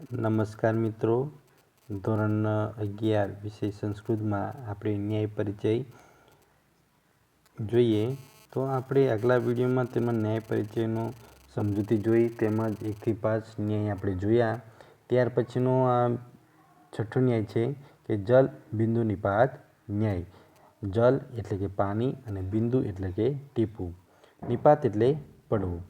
નમસ્કાર મિત્રો. ધોરણ અગિયાર વિષય સંસ્કૃતમાં આપણે ન્યાય પરિચય જોઈએ. તો આપણે આગલા વિડીયોમાં તેમાં ન્યાય પરિચયનો સમજૂતી જોઈ, તેમજ એકથી પાંચ ન્યાય આપણે જોયા. ત્યાર પછીનો આ છઠ્ઠો ન્યાય છે કે જલ બિંદુ નિપાત ન્યાય. જલ એટલે કે પાણી અને બિંદુ એટલે કે ટીપું. નિપાત એટલે પડવું.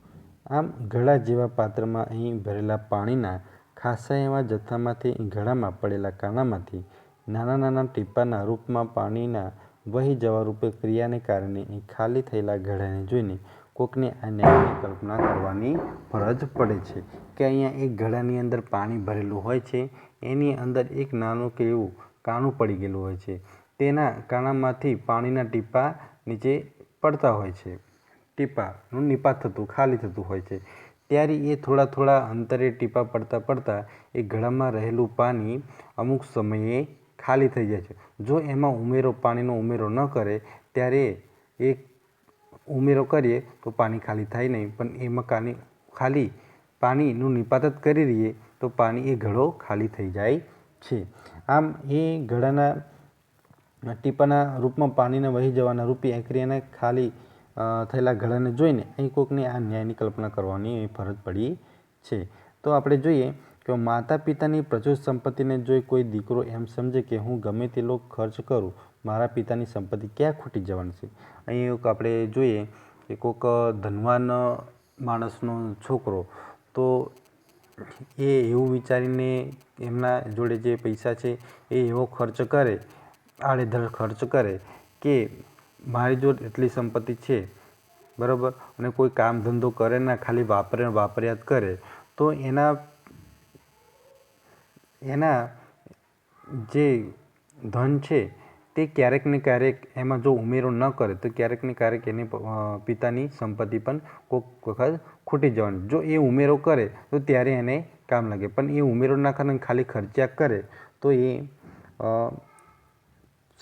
આમ ઘડા જેવા પાત્રમાં અહીં ભરેલા પાણીના ખાસા એવા જથ્થામાંથી, ઘડામાં પડેલા કાણામાંથી, નાના નાના ટીપાના રૂપમાં પાણીના વહી જવા રૂપે ક્રિયાને કારણે અહીં ખાલી થયેલા ઘડાને જોઈને કોકને આ ન્યાયની કલ્પના કરવાની ફરજ પડે છે કે અહીંયા એક ઘડાની અંદર પાણી ભરેલું હોય છે, એની અંદર એક નાનું કે એવું કાણું પડી ગયેલું હોય છે. તેના કાણામાંથી પાણીના ટીપા નીચે પડતા હોય છે. ટીપાનું નિપાત થતું, ખાલી થતું હોય છે. ત્યારે એ થોડા થોડા અંતરે ટીપા પડતા પડતા એ ઘડામાં રહેલું પાણી અમુક સમયે ખાલી થઈ જાય છે. જો એમાં ઉમેરો, પાણીનો ઉમેરો ન કરે, ત્યારે એ ઉમેરો કરીએ તો પાણી ખાલી થાય નહીં. પણ એમાં કાની ખાલી પાણીનું નિપાત કરી રહીએ તો પાણી એ ઘડો ખાલી થઈ જાય છે. આમ એ ઘડાના ટીપાના રૂપમાં પાણીને વહી જવાના રૂપે ક્રિયાને ખાલી થયેલા ઘડાને જોઈને અહીં કોઈકને આ ન્યાયની કલ્પના કરવાની ફરજ પડી છે. તો આપણે જોઈએ કે માતા પિતાની પ્રચુર સંપત્તિને જોઈ કોઈ દીકરો એમ સમજે કે હું ગમે તેટલો ખર્ચ કરું, મારા પિતાની સંપત્તિ ક્યાં ખૂટી જવાની છે? અહીં એક આપણે જોઈએ કે કોઈક ધનવાન માણસનો છોકરો, તો એ એવું વિચારીને એમના જોડે જે પૈસા છે એ એવો ખર્ચ કરે, આડેધડ ખર્ચ કરે કે મારી જોડે એટલી સંપત્તિ છે, બરાબર? અને કોઈ કામ ધંધો કરે ના, ખાલી વાપરે વાપર્યા જ કરે, તો એના એના જે ધન છે, તે ક્યારેક ને ક્યારેક એમાં જો ઉમેરો ન કરે, તો ક્યારેક ને ક્યારેક એની પિતાની સંપત્તિ પણ કોઈક વખત ખૂટી જવાની. જો એ ઉમેરો કરે, તો ત્યારે એને કામ લાગે. પણ એ ઉમેરો ના કરે ખાલી ખર્ચ્યા કરે, તો એ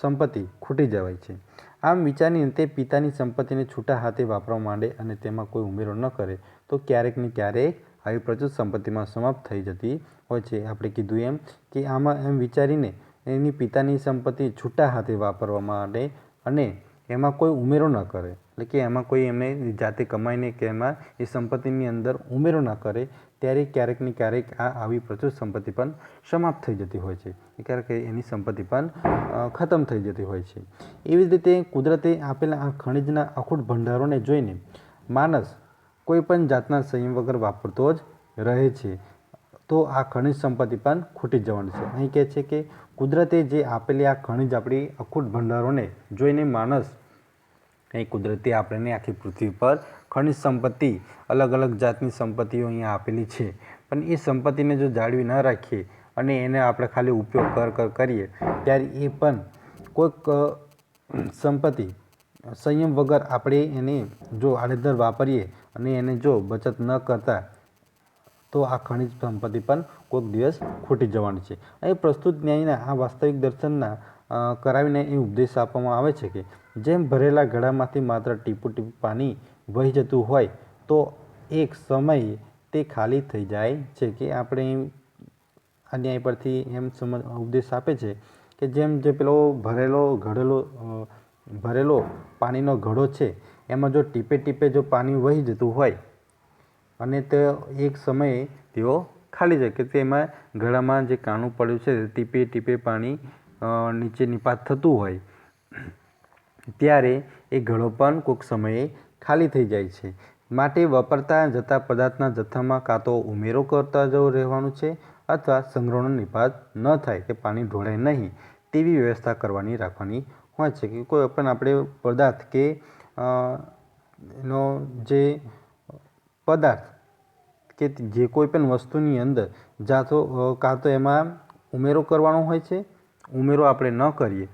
સંપત્તિ ખૂટી જવાય છે. આમ વિચારીને તે પિતાની સંપત્તિને છૂટા હાથે વાપરવા માંડે અને તેમાં કોઈ ઉમેરો ન કરે, તો ક્યારેક ને ક્યારેક આવી પ્રચુર સંપત્તિમાં સમાપ્ત થઈ જતી હોય છે. આપણે કીધું એમ કે આમાં એમ વિચારીને એની પિતાની સંપત્તિ છૂટા હાથે વાપરવા માંડે અને એમાં કોઈ ઉમેરો ન કરે. એટલે કે એમાં કોઈ એમને જાતે કમાઈને કે એમાં એ સંપત્તિની અંદર ઉમેરો ન કરે, ત્યારે ક્યારેક ને ક્યારેક આ આવી પ્રચુર સંપત્તિ પણ સમાપ્ત થઈ જતી હોય છે. ક્યારેક એની સંપત્તિ પણ ખતમ થઈ જતી હોય છે. એવી જ રીતે કુદરતે આપેલા આ ખનિજના અખૂટ ભંડારોને જોઈને માણસ કોઈ પણ જાતના સંયમ વગર વાપરતો જ રહે છે. તો આ ખનિજ સંપત્તિ પણ ખૂટી જવાની છે. અહીં કહે છે કે કુદરતે જે આપેલી આ ખનિજ આપણી અખૂટ ભંડારોને જોઈને માણસ, અહીં કુદરતે આપણને આખી પૃથ્વી પર ખનિજ સંપત્તિ, અલગ અલગ જાતની સંપત્તિઓ અહીંયા આપેલી છે. પણ એ સંપત્તિને જો જાળવી ન રાખીએ અને એને આપણે ખાલી ઉપયોગ કર કર કરીએ, ત્યારે એ પણ કોઈક સંપત્તિ સંયમ વગર આપણે એને જો આડેધર વાપરીએ અને એને જો બચત ન કરતા તો આ ખનિજ સંપત્તિ પણ કોઈક દિવસ ખૂટી જવાની છે. અહીં પ્રસ્તુત ન્યાયના આ વાસ્તવિક દર્શનના કરાવીને એ ઉપદેશ આપવામાં આવે છે કે જેમ ભરેલા ઘડામાંથી માત્ર ટીપું ટીપું પાણી વહી જતું હોય, તો એક સમય તે ખાલી થઈ જાય છે કે આપણે આ ન્યાય પરથી એમ સમજ, ઉપદેશ આપે છે કે જેમ જે પેલો ભરેલો ઘડેલો ભરેલો પાણીનો ઘડો છે, એમાં જો ટીપે ટીપે જો પાણી વહી જતું હોય અને તે એક સમયે તેઓ ખાલી જાય કે તેમાં ગળામાં જે કાણું પડ્યું છે ટીપે ટીપે પાણી નીચે નિપાત થતું હોય. ત્યારે એ ઘડો પણ કોઈક સમયે ખાલી થઈ જાય છે. માટે વાપરતા જતા પદાર્થના જથ્થામાં કાં તો ઉમેરો કરતા જવું રહેવાનું છે અથવા સંગ્રહનો નિપાત ન થાય કે પાણી ઢોળાય નહીં તેવી વ્યવસ્થા કરવાની રાખવાની હોય છે. કે કોઈ પણ આપણે પદાર્થ કે એનો જે પદાર્થ કે જે કોઈ પણ વસ્તુની અંદર જાં કાં તો એમાં ઉમેરો કરવાનો હોય છે, ઉમેરો આપણે ન કરીએ,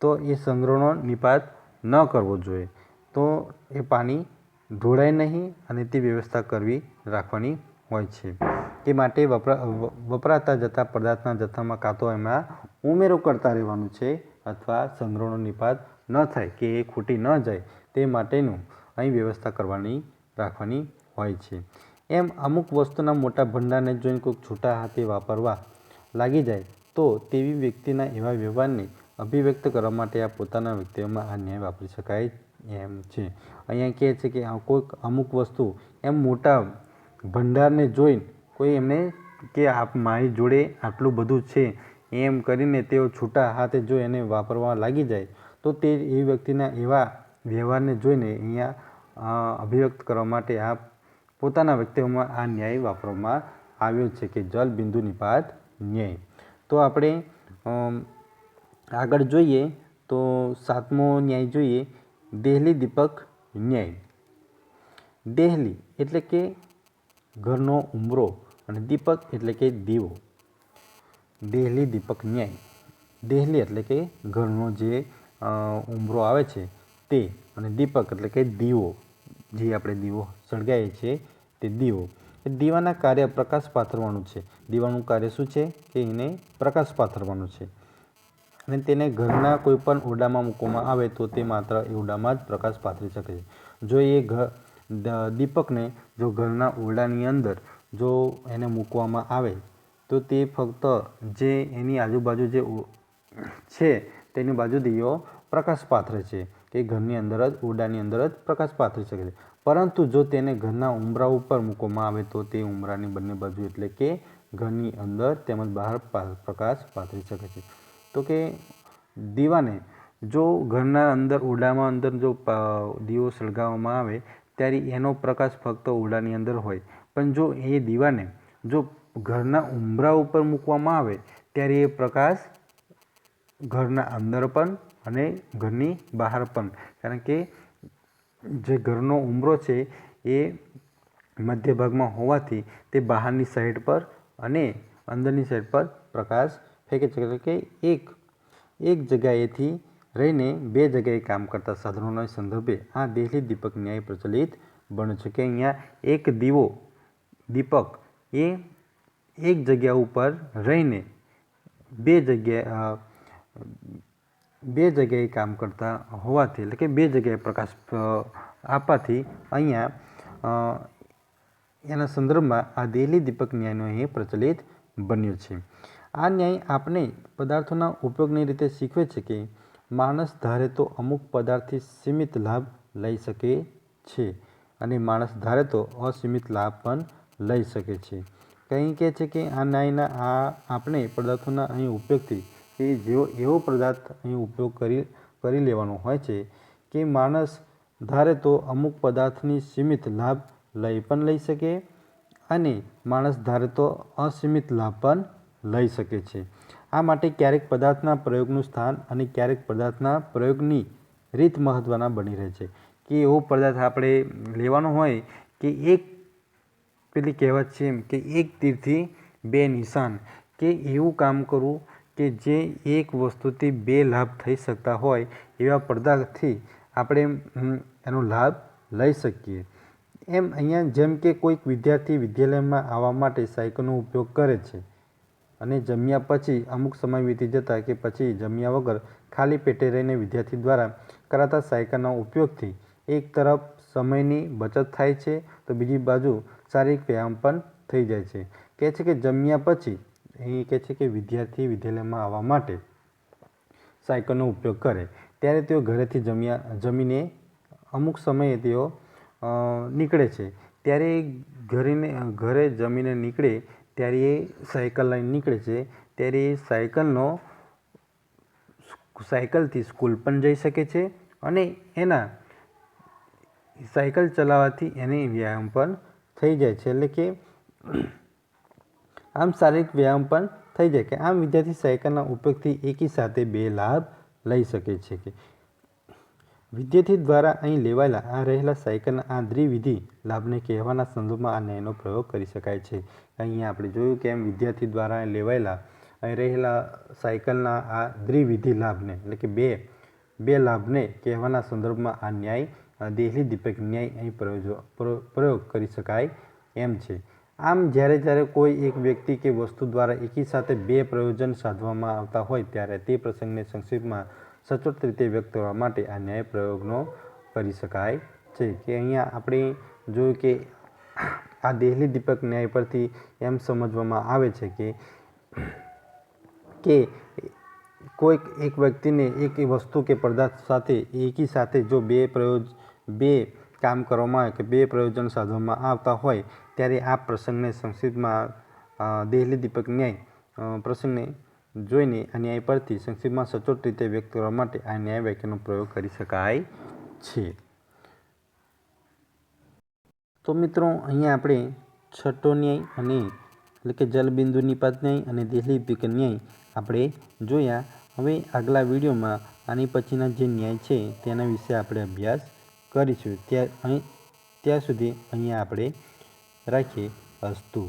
તો એ સંગ્રહનો નિપાત ન કરવો જોઈએ. તો એ પાણી ઢોળાય નહીં અને તે વ્યવસ્થા કરવી રાખવાની હોય છે. તે માટે વપરા, વપરાતા જતા પદાર્થના જથ્થામાં કાં તો એમાં ઉમેરો કરતા રહેવાનું છે અથવા સંગ્રહનો નિપાત ન થાય કે એ ખૂટી ન જાય, તે માટેનું અહીં વ્યવસ્થા કરવાની, રાખવાની હોય છે. એમ અમુક વસ્તુના મોટા ભંડારને જોઈને કોઈક છૂટા હાથે વાપરવા લાગી જાય, તો તેવી વ્યક્તિના એવા વ્યવહારને અભિવ્યક્ત કરવા માટે આ પોતાના વ્યક્તિઓમાં આ ન્યાય વાપરી શકાય એમ છે. અહીંયા કહે છે કે કોઈક અમુક વસ્તુ એમ મોટા ભંડારને જોઈને કોઈ એમને કે આપ મારી જોડે આટલું બધું છે એમ કરીને તેઓ છૂટા હાથે જો એને વાપરવા લાગી જાય, તો તે એ વ્યક્તિના એવા વ્યવહારને જોઈને અહીંયા અભિવ્યક્ત કરવા માટે આ પોતાના વ્યક્તિઓમાં આ ન્યાય વાપરવામાં આવ્યો છે કે જલ બિંદુ નિપાત ન્યાય. તો આપણે આગળ જોઈએ તો સાતમો ન્યાય જોઈએ, દેહલી દીપક ન્યાય. દેહલી એટલે કે ઘરનો ઉંબરો અને દીપક એટલે કે દીવો. દેહલી દીપક ન્યાય. દેહલી એટલે કે ઘરનો જે ઉમરો આવે છે તે અને દીપક એટલે કે દીવો. જે આપણે દીવો સળગાવીએ છીએ તે દીવો. એ દીવાના કાર્ય પ્રકાશ પાથરવાનું છે. દીવાનું કાર્ય શું છે? કે એને પ્રકાશ પાથરવાનું છે. અને તેને ઘરના કોઈપણ ઓરડામાં મૂકવામાં આવે તો તે માત્ર એ ઓરડામાં જ પ્રકાશ પાથરી શકે છે. જો એ ઘર દીપકને જો ઘરના ઓરડાની અંદર જો એને મૂકવામાં આવે તો તે ફક્ત જે એની આજુબાજુ જે છે તેની બાજુ દીવો પ્રકાશ પાથરે છે. કે ઘરની અંદર જ, ઓરડાની અંદર જ પ્રકાશ પાથરી શકે છે. પરંતુ જો તેને ઘરના ઉંબરા ઉપર મૂકવામાં આવે તો તે ઉંબરાની બંને બાજુ એટલે કે ઘરની અંદર તેમજ બહાર પ્રકાશ પાથરી શકે છે. તો કે દીવાને જો ઘરના અંદર, ઓરડામાં અંદર જો દીવો સળગાવવામાં આવે ત્યારે એનો પ્રકાશ ફક્ત ઓરડાની અંદર હોય. પણ જો એ દીવાને જો ઘરના ઉંબરા ઉપર મૂકવામાં આવે ત્યારે એ પ્રકાશ ઘરના અંદર પણ અને ઘરની બહાર પણ. કારણ કે જે ઘરનો ઉંબરો છે એ મધ્ય ભાગમાં હોવાથી તે બહારની સાઈડ પર અને અંદરની સાઈડ પર પ્રકાશ ફેંકે છે. એટલે કે એક એક જગ્યાએથી રહીને બે જગ્યાએ કામ કરતા સાધનોના સંદર્ભે આ દેહલી દીપક ન્યાય પ્રચલિત બન્યું છે કે અહીંયા એક દીવો દીપક એ એક જગ્યા ઉપર રહીને બે જગ્યાએ અ, બે જગ્યાએ કામ કરતા હોવાથી, એટલે કે બે જગ્યાએ પ્રકાશ આપવાથી અહીંયા એના સંદર્ભમાં આ દેલી દીપક ન્યાયનો અહીં પ્રચલિત બન્યો છે. આ ન્યાય આપણે પદાર્થોના ઉપયોગની રીતે શીખવે છે કે માણસ ધારે તો અમુક પદાર્થથી સીમિત લાભ લઈ શકે છે અને માણસ ધારે તો અસીમિત લાભ પણ લઈ શકે છે. કંઈ કહે છે કે આ ન્યાયના આ આપણે પદાર્થોના અહીં ઉપયોગથી કે જેવો એવો પદાર્થ અહીં ઉપયોગ કરી કરી લેવાનો હોય છે કે માણસ ધારે તો અમુક પદાર્થની સીમિત લાભ લઈ પણ લઈ શકે અને માણસ ધારે તો અસીમિત લાભ પણ લઈ શકે છે. આ માટે ક્યારેક પદાર્થના પ્રયોગનું સ્થાન અને ક્યારેક પદાર્થના પ્રયોગની રીત મહત્ત્વના બની રહે છે. કે એવો પદાર્થ આપણે લેવાનો હોય કે એક પેલી કહેવત છે એમ કે એક તીરથી બે નિશાન કે એવું કામ કરવું કે જે એક વસ્તુથી બે લાભ થઈ શકતા હોય એવા પડદાથી આપણે એનો લાભ લઈ શકીએ. એમ અહીંયા જેમ કે કોઈક વિદ્યાર્થી વિદ્યાલયમાં આવવા માટે સાયકલનો ઉપયોગ કરે છે અને જમ્યા પછી અમુક સમય વીતી જતાં કે પછી જમ્યા વગર ખાલી પેટે રહીને વિદ્યાર્થી દ્વારા કરાતા સાયકલના ઉપયોગથી એક તરફ સમયની બચત થાય છે તો બીજી બાજુ શારીરિક વ્યાયામ પણ થઈ જાય છે. કહે છે કે જમ્યા પછી અહીં કહે છે કે વિદ્યાર્થી વિદ્યાલયમાં આવવા માટે સાયકલનો ઉપયોગ કરે. ત્યારે તેઓ ઘરેથી જમ્યા, જમીને અમુક સમયે તેઓ નીકળે છે. ત્યારે ઘરેને, ઘરે જમીને નીકળે ત્યારે એ સાયકલ લઈને નીકળે છે. ત્યારે એ સાયકલનો સાયકલથી સ્કૂલ પણ જઈ શકે છે અને એના સાયકલ ચલાવવાથી એને વ્યાયામ પણ થઈ જાય છે. એટલે કે આમ શારીરિક વ્યાયામ પણ થઈ જાય કે આમ વિદ્યાર્થી સાયકલના ઉપયોગથી એકી સાથે બે લાભ લઈ શકે છે કે વિદ્યાર્થી દ્વારા અહીં લેવાયેલા આ રહેલા સાયકલના આ દ્વિવિધિ લાભને કહેવાના સંદર્ભમાં આ ન્યાયનો પ્રયોગ કરી શકાય છે. અહીંયા આપણે જોયું કે એમ વિદ્યાર્થી દ્વારા લેવાયેલા અહીં રહેલા સાયકલના આ દ્વિવિધિ લાભને એટલે કે બે બે લાભને કહેવાના સંદર્ભમાં આ ન્યાય દેહલી દીપક ન્યાય અહીં પ્રયોગ કરી શકાય એમ છે. આમ જ્યારે જ્યારે કોઈ એક વ્યક્તિ કે વસ્તુ દ્વારા એકી સાથે બે પ્રયોજન સાધવામાં આવતા હોય ત્યારે તે પ્રસંગને સંક્ષિપ્તમાં સચોટ રીતે વ્યક્ત કરવા માટે આ ન્યાય પ્રયોગનો કરી શકાય છે કે અહીંયા આપણે જોયું કે આ દેહલી દીપક ન્યાય પરથી એમ સમજવામાં આવે છે કે કે કોઈક એક વ્યક્તિને એક વસ્તુ કે પદાર્થ સાથે એકી સાથે જો બે પ્રયોજ, બે કામ કરવામાં આવે કે બે પ્રયોજન સાધવામાં આવતા હોય ત્યારે આ પ્રસંગને સંક્ષિપ્તમાં દેહલી દીપક ન્યાય પ્રસંગને જોઈને આ ન્યાય પરથી સંક્ષિપ્તમાં સચોટ રીતે વ્યક્ત કરવા માટે આ ન્યાય વાક્યનો પ્રયોગ કરી શકાય છે. તો મિત્રો, અહીંયા આપણે છઠ્ઠો ન્યાય અને એટલે કે જલબિંદુ નિપાત ન્યાય અને દેહલી દીપક ન્યાય આપણે જોયા. હવે આગલા વિડીયોમાં આની પછીના જે ન્યાય છે તેના વિશે આપણે અભ્યાસ કરીશું. ત્યાં, અહીં, ત્યાં સુધી અહીંયા આપણે રાખીએ અસ્તુ